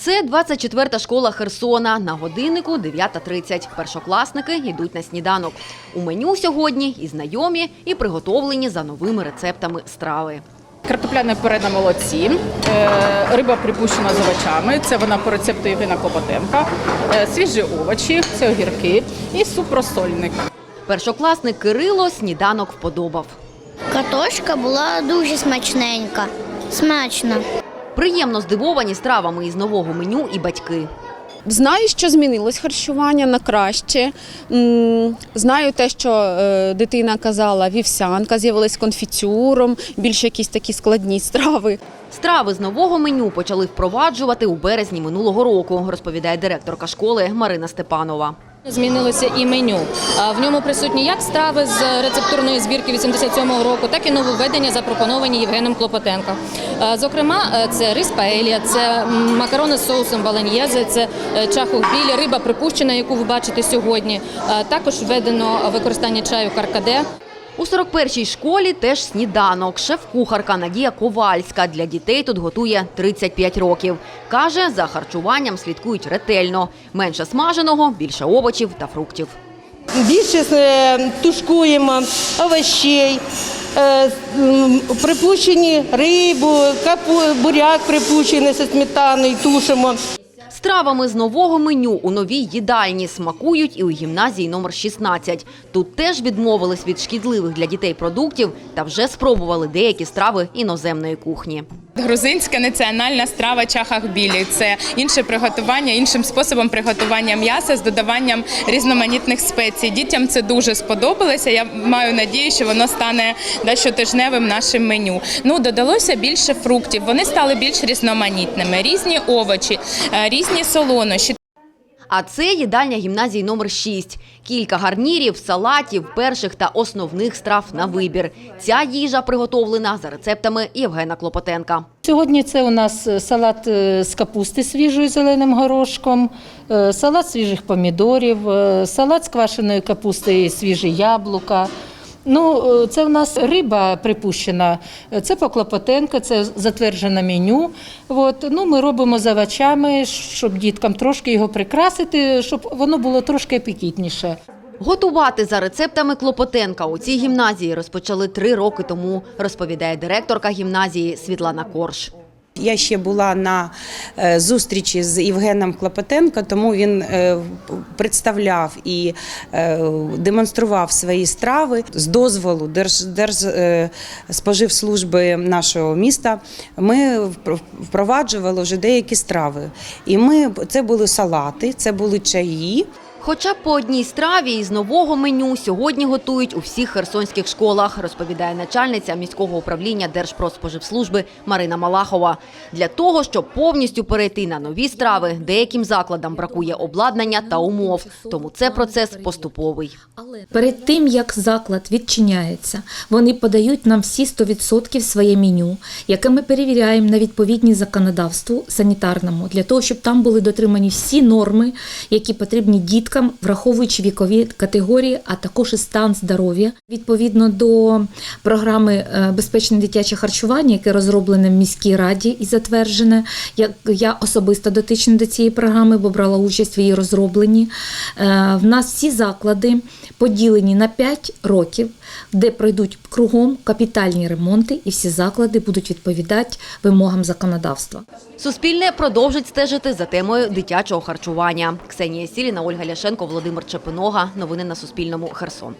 Це 24-та школа Херсона. На годиннику 9.30. Першокласники йдуть на сніданок. У меню сьогодні і знайомі, і приготовлені за новими рецептами страви. Картопляне пюре на молоці, е, риба припущена з овочами, це вона по рецепту Євгена Клопотенка, е, свіжі овочі, це огірки і суп розсольник. Першокласник Кирило сніданок вподобав. Картошка була дуже смачненька. Смачно. Приємно здивовані стравами із нового меню і батьки. Знаю, що змінилось харчування на краще. Знаю те, що е, дитина казала, вівсянка з'явилась конфітюром, більш якісь такі складні страви. Страви з нового меню почали впроваджувати у березні минулого року, розповідає директорка школи Марина Степанова. Змінилося і меню. В ньому присутні як страви з рецептурної збірки 87-го року, так і нововведення, запропоновані Євгеном Клопотенко. Зокрема, це рис паелія, це макарони з соусом баланьєзе, це е, чахух білі, риба припущена, яку ви бачите сьогодні. Також введено використання чаю каркаде. У 41-й школі теж сніданок. Шеф-кухарка Надія Ковальська для дітей тут готує 35 років. Каже, за харчуванням слідкують ретельно. Менше смаженого, більше овочів та фруктів. Більше е, тушкуємо овощей, е, припущені рибу, буряк припущений зі сметаною, тушимо. Стравами з нового меню у новій їдальні смакують і у гімназії номер 16. Тут теж відмовились від шкідливих для дітей продуктів та вже спробували деякі страви іноземної кухні. Грузинська національна страва чахах білі. Це інше приготування, іншим способом приготування м'яса з додаванням різноманітних спецій. Дітям це дуже сподобалося. Я маю надію, що воно стане да, щотижневим нашим меню. Ну додалося більше фруктів. Вони стали більш різноманітними. Різні овочі, е, різні солонощі. А це їдальня гімназії номер 6. Кілька гарнірів, салатів, перших та основних страв на вибір. Ця їжа приготовлена за рецептами Євгена Клопотенка. Сьогодні це у нас е, салат е, з капусти свіжою зеленим горошком, е, салат свіжих помідорів, салат з квашеної капусти і свіжі яблука. Ну, е, це у нас риба припущена. Це по Клопотенко, це затверджене меню. От, ну, ми робимо з овочами, щоб діткам трошки його прикрасити, щоб воно було трошки апетитніше. Готувати за рецептами Клопотенка у цій гімназії розпочали три роки тому, розповідає директорка гімназії Світлана Корж. Я ще була на е, зустрічі з Євгеном Клопотенко, тому він е, представляв і е, демонстрував свої страви з дозволу Держ, Держспоживслужби нашого міста. Ми впро- впроваджували вже деякі страви. І ми це були салати, це були чаї. Хоча по одній страві із нового меню сьогодні готують у всіх херсонських школах, розповідає начальниця міського управління Держпродспоживслужби Марина Малахова. Для того, щоб повністю перейти на нові страви, деяким закладам бракує обладнання та умов. Тому це процес поступовий. Перед тим як заклад відчиняється, вони подають нам всі 100% своє меню, яке ми перевіряємо на відповідність законодавству санітарному, для того, щоб там були дотримані всі норми, які потрібні діткам, враховуючи вікові категорії, а також і стан здоров'я. Відповідно до програми е, безпечне дитяче харчування, яке розроблене в міській раді і затверджене. Я, я особисто дотична до цієї програми, бо брала участь в її розробленні. Е, В нас всі заклади поділені на 5 років, де пройдуть кругом капітальні ремонти, і всі заклади будуть відповідати вимогам законодавства. Суспільне продовжить стежити за темою дитячого харчування. Ксенія Сіліна, Ольга Ляшенко, Володимир Чепинога. Новини на Суспільному. Херсон.